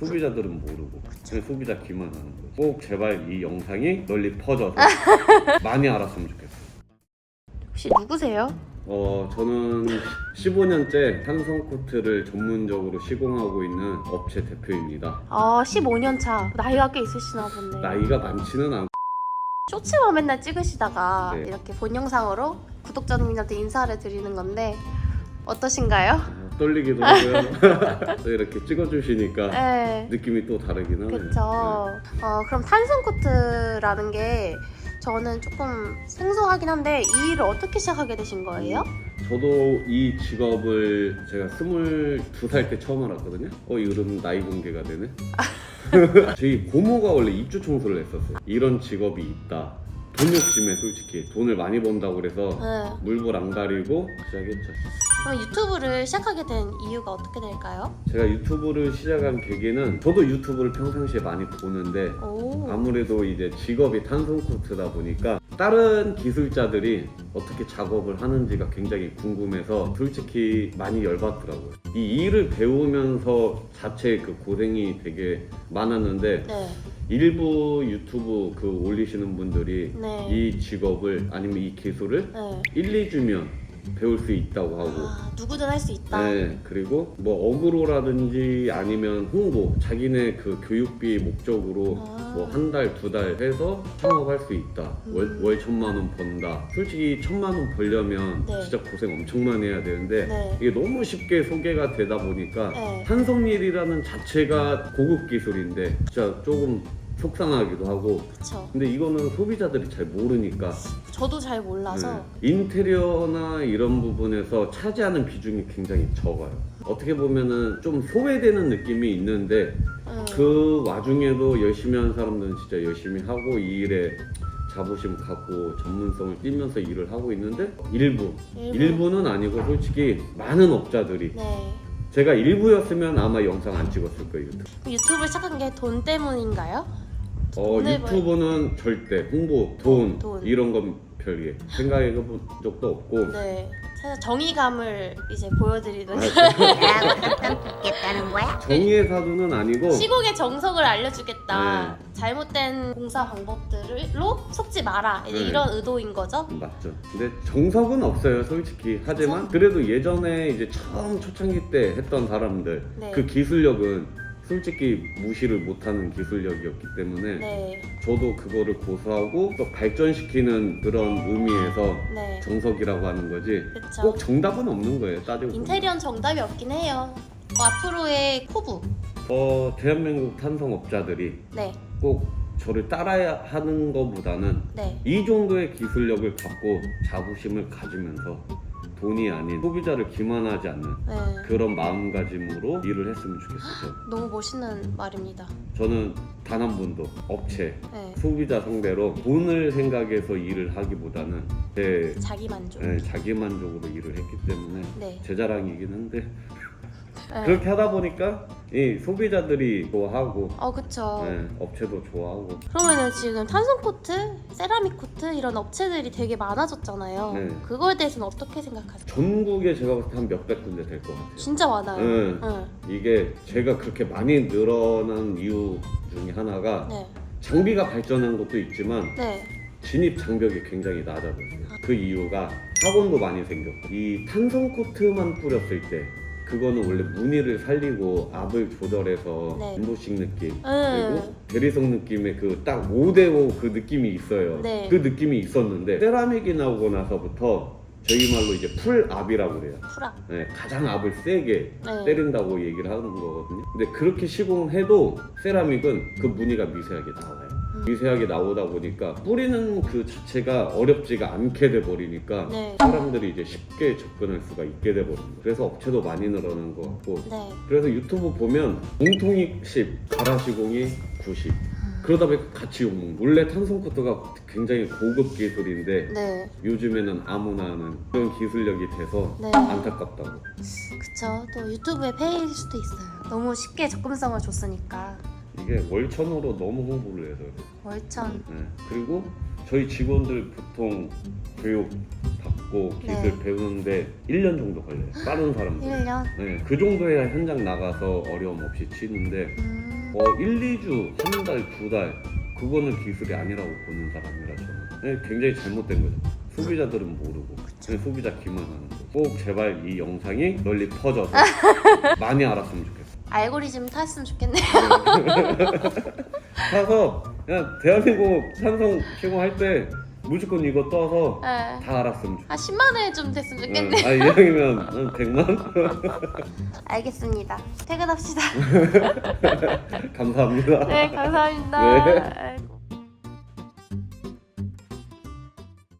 소비자들은 모르고 그냥 소비자 기만 하는 거지. 꼭 제발 이 영상이 널리 퍼져서 많이 알았으면 좋겠어. 혹시 누구세요? 어, 저는 15년째 탄성 코트를 전문적으로 시공하고 있는 업체 대표입니다. 아 15년 차 나이가 꽤 있으시나 보네. 나이가 많지는 않고 쇼츠만 맨날 찍으시다가 네. 이렇게 본 영상으로 구독자님들한테 인사를 드리는 건데 어떠신가요? 떨리기도 하고요. 또 이렇게 찍어주시니까 네. 느낌이 또 다르긴 하네요. 그쵸. 어, 그럼 탄성 코트라는 게 저는 조금 생소하긴 한데 이 일을 어떻게 시작하게 되신 거예요? 네. 저도 이 직업을 제가 22살 때 처음 알았거든요. 어, 이러면 나이 공개가 되네. 저희 고모가 원래 입주 청소를 했었어요. 이런 직업이 있다. 돈 욕심에 솔직히 돈을 많이 번다고 그래서 네. 물불 안 가리고 시작했죠. 그럼 유튜브를 시작하게 된 이유가 어떻게 될까요? 제가 유튜브를 시작한 계기는 저도 유튜브를 평상시에 많이 보는데 오. 아무래도 이제 직업이 탄성 코트다 보니까 다른 기술자들이 어떻게 작업을 하는지가 굉장히 궁금해서 솔직히 많이 열받더라고요. 이 일을 배우면서 자체 그 고생이 되게 많았는데 네. 일부 유튜브 그 올리시는 분들이 네. 이 직업을 아니면 이 기술을 네. 1, 2주면 배울 수 있다고 하고 아, 누구든 할 수 있다. 네, 그리고 뭐 어그로라든지 아니면 홍보, 자기네 그 교육비 목적으로 아. 뭐 한 달, 두 달 해서 창업할 수 있다. 월, 음. 월 천만 원 번다. 솔직히 천만 원 벌려면 네. 진짜 고생 엄청 많이 해야 되는데 네. 이게 너무 쉽게 소개가 되다 보니까 네. 탄성일이라는 자체가 고급 기술인데 진짜 조금 속상하기도 하고 그쵸. 근데 이거는 소비자들이 잘 모르니까 저도 잘 몰라서. 네. 인테리어나 이런 부분에서 차지하는 비중이 굉장히 적어요. 어떻게 보면은 좀 소외되는 느낌이 있는데 네. 그 와중에도 열심히 하는 사람들은 진짜 열심히 하고 이 일에 자부심 갖고 전문성을 띠면서 일을 하고 있는데 일부, 일부. 일부는 아니고 솔직히 많은 업자들이 네. 제가 일부였으면 아마 영상 안 찍었을 거예요. 유튜브. 그럼 유튜브를 시작한 게 돈 때문인가요? 어, 돈을 벌- 유튜브는 절대 홍보, 돈, 돈. 이런 건 별개 생각해 본 적도 없고 네. 살짝 정의감을 이제 보여드리는 아, 나하고 잠깐 붙겠다는 거야? 정의의 사도는 아니고 시국의 정석을 알려주겠다. 네. 잘못된 공사 방법들로 속지 마라. 이제 네. 이런 의도인 거죠. 맞죠. 근데 정석은 없어요, 솔직히. 하지만 그래도 예전에 이제 처음 초창기 때 했던 사람들 네. 그 기술력은 솔직히 무시를 못하는 기술력이었기 때문에 네. 저도 그거를 고수하고 또 발전시키는 그런 의미에서 네. 정석이라고 하는 거지. 그쵸. 꼭 정답은 없는 거예요, 따지고 보면. 인테리어는 정답이 없긴 해요. 어, 앞으로의 포부. 어, 대한민국 탄성업자들이 네. 꼭 저를 따라야 하는 것보다는 네. 이 정도의 기술력을 갖고 자부심을 가지면서 돈이 아닌 소비자를 기만하지 않는 네. 그런 마음가짐으로 일을 했으면 좋겠어요. 너무 멋있는 말입니다. 저는 단 한 번도 업체, 네. 소비자 상대로 돈을 생각해서 일을 하기보다는 제 자기 만족. 예, 자기 만족으로 일을 했기 때문에 네. 제 자랑이긴 한데 네. 그렇게 하다 보니까 이 소비자들이 좋아하고 어, 그쵸. 예, 업체도 좋아하고 그러면은 지금 탄성 코트, 세라믹 코트 이런 업체들이 되게 많아졌잖아요. 네. 그거에 대해서는 어떻게 생각하세요? 전국에 제가 봤을 때한 몇백 군데 될 것 같아요. 진짜 많아요. 네. 네. 이게 제가 그렇게 많이 늘어난 이유 중에 하나가 네. 장비가 발전한 것도 있지만 네. 진입 장벽이 굉장히 낮아졌어요. 그 이유가 학원도 많이 생겼고 이 탄성 코트만 뿌렸을 때 그거는 원래 무늬를 살리고 압을 조절해서 네. 인도식 느낌 음. 그리고 대리석 느낌의 그 딱 5대5 그 느낌이 있어요. 네. 그 느낌이 있었는데 세라믹이 나오고 나서부터 저희 말로 이제 풀 압이라고 그래요. 프라. 네, 가장 압을 세게 네. 때린다고 얘기를 하는 거거든요. 근데 그렇게 시공해도 세라믹은 그 무늬가 미세하게 나와요. 음. 미세하게 나오다 보니까 뿌리는 그 자체가 어렵지가 않게 돼 버리니까 네. 사람들이 이제 쉽게 접근할 수가 있게 돼 버린 거예요. 그래서 업체도 많이 늘어난 것 같고 네. 그래서 유튜브 보면 공통이 10, 가라 시공이 90. 그러다 보니까 같이 욕먹는 원래 탄성 코트가 굉장히 고급 기술인데 네. 요즘에는 아무나 하는 그런 기술력이 돼서 네. 안타깝다고 그쵸. 또 유튜브에 페이일 수도 있어요. 너무 쉽게 접근성을 줬으니까. 이게 월천으로 너무 홍보를 해서 그래요. 월천. 네. 그리고 저희 직원들 보통 교육 받고 기술 네. 배우는데 1년 정도 걸려요. 빠른 사람들. 1년. 네, 그 정도 해야 현장 나가서 어려움 없이 치는데 음. 어, 1, 2주, 한 달, 두달 그거는 기술이 아니라고 보는 사람이라 저는 네, 굉장히 잘못된 거죠. 소비자들은 모르고 그냥 소비자 기만 하는 거. 꼭 제발 이 영상이 널리 퍼져서 많이 알았으면 좋겠어. 알고리즘 탔으면 좋겠네요. 타서 그냥 대한민국 산성 시공할 때 무조건 이거 떠서 네. 다 알았으면 좋겠어. 한 10만 회좀 됐으면 응. 좋겠네. 아 이왕이면 한 100만? 알겠습니다. 퇴근합시다. 감사합니다. 네, 감사합니다. 네. 아이고.